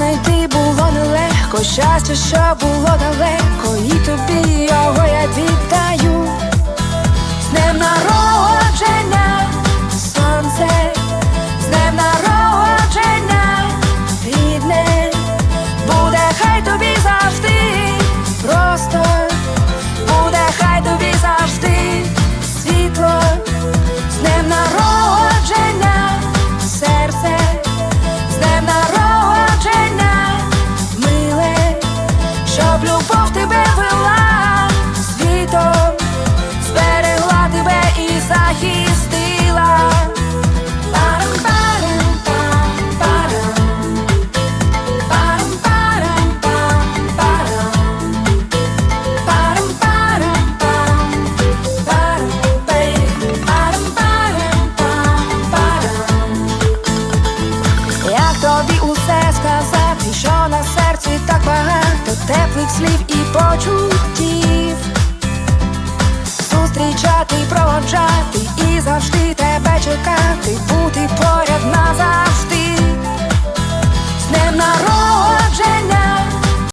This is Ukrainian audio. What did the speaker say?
знайти було нелегко, щастя, що було далеко, і тобі. сказати, що на серці так багато теплих слів і почуттів, зустрічати, проводжати і завжди.